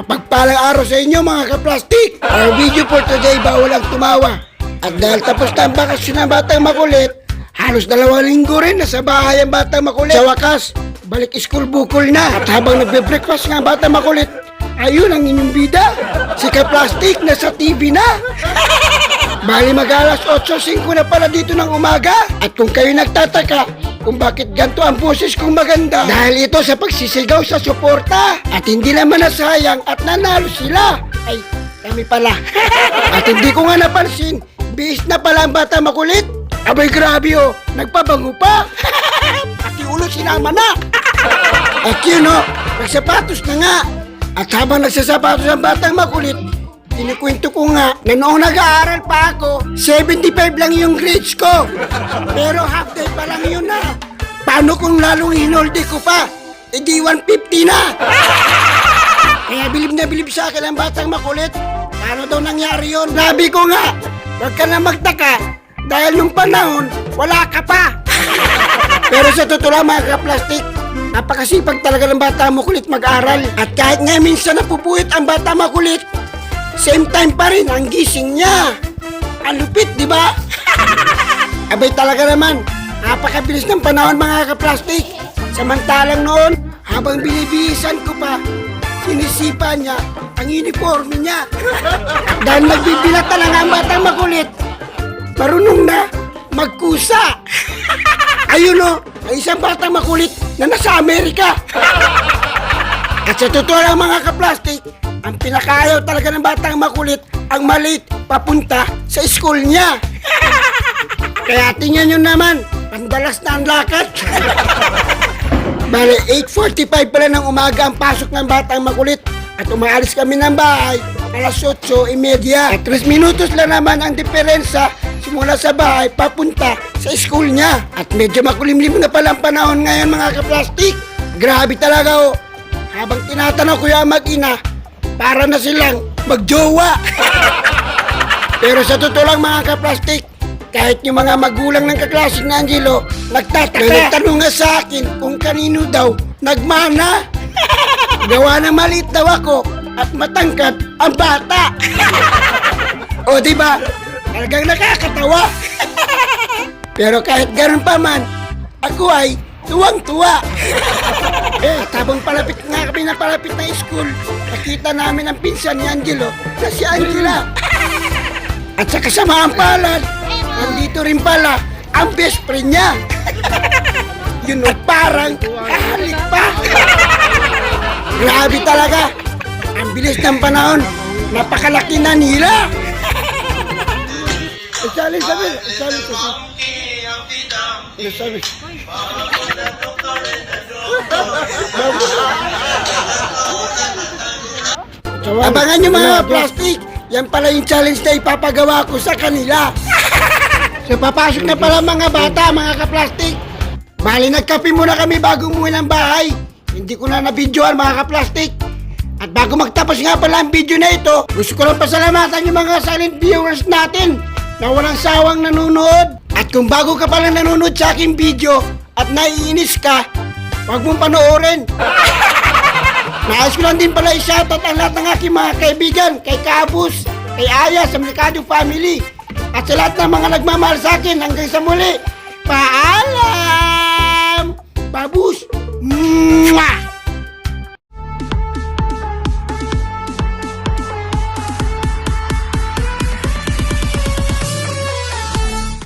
Mapagpalang araw sa inyo mga kaplastik! Our video for today, bawal ang tumawa. At dahil tapos na ang bakasyon ng batang makulit, halos dalawang linggo rin nasa bahay ang batang makulit. Sa wakas, balik school bukol na. At habang nagbe-breakfast nga ang batang makulit, ayun ang inyong bida. Si kaplastik nasa TV na. Bali mag alas 8.05 na pala dito ng umaga. At kung kayo nagtataka kung bakit ganito ang boses kong maganda, dahil ito sa pagsisigaw sa suporta. At hindi naman nasayang at nanalo sila. Ay, kami pala. at hindi ko nga napansin, bihis na pala ang bata makulit. Abay grabe oh, nagpabango pa. Pati ulo sinama na. At yun o, nagsapatos na nga. At habang nagsasapatos ang batang makulit, Kinikwento ko nga na noong nag-aaral pa ako, 75 lang yung grades ko. Pero half day pa lang yun na. Paano kung lalong hinolde ko pa? E di 150 na. Kaya bilib na bilib sa akin ang batang makulit. Paano daw nangyari yun? Sabi ko nga, huwag ka na magtaka. Dahil nung panahon, wala ka pa. Pero sa totoo lang mga kaplastik, napakasipag talaga ng bata makulit mag-aral. At kahit nga minsan napupuwit ang bata makulit, same time pa rin ang gising niya. Ang lupit, di ba? Abay talaga naman, napakabilis ng panahon mga kaplastik. Samantalang noon, habang binibihisan ko pa, sinisipa niya ang uniforme niya. Dahil nagbibinata lang ang batang makulit, marunong na magkusa. Ayun o, ang isang batang makulit na nasa Amerika. At sa totoo lang mga kaplastik, ang pinakaayaw talaga ng batang makulit ang malit papunta sa school niya. Kaya tingnan nyo naman, pandalas na ang lakad. Bale, 8.45 pala ng umaga ang pasok ng batang makulit at umaalis kami ng bahay alas 8.30 at 3 minutos lang naman ang diferensya simula sa bahay papunta sa school niya. At medyo makulimlim na pala ang panahon ngayon mga kaplastik. Grabe talaga oh. Habang tinatanaw ko yung mag-ina, para na silang magjowa. Pero sa totoo lang mga kaplastik, kahit yung mga magulang ng kaklasik na Angelo, nagtataka. Nagtanong nga sa akin kung kanino daw nagmana. Gawa na maliit daw ako at matangkad ang bata. o di ba? Talagang nakakatawa. Pero kahit ganun pa man, ako ay tuwang-tuwa. eh, at habang palapit nga kami na palapit na school, nakita namin ang pinsan ni Angelo na si Angela. At sa kasamaan palad, nandito rin pala ang best friend niya. Yun o, parang kahalik pa. Grabe talaga. Ang bilis ng panahon. Napakalaki na nila. Isali, sabi. Isali, sabi. Isali. Abangan nyo mga plastic. Yan pala yung challenge na ipapagawa ko sa kanila. so papasok na pala mga bata, mga kaplastik. Bali nagkape muna kami bago umuwi ng bahay. Hindi ko na nabidyoan mga kaplastik. At bago magtapos nga pala ang video na ito, gusto ko lang pasalamatan yung mga silent viewers natin na walang sawang nanonood. At kung bago ka pala nanonood sa aking video at naiinis ka, huwag mong panoorin. Nais ko lang din pala i-shoutout ang lahat ng aking mga kaibigan, kay Kabus, kay Aya sa Mercado Family, at sa lahat ng mga nagmamahal sa akin hanggang sa muli. Paalam! Babus! Mwah!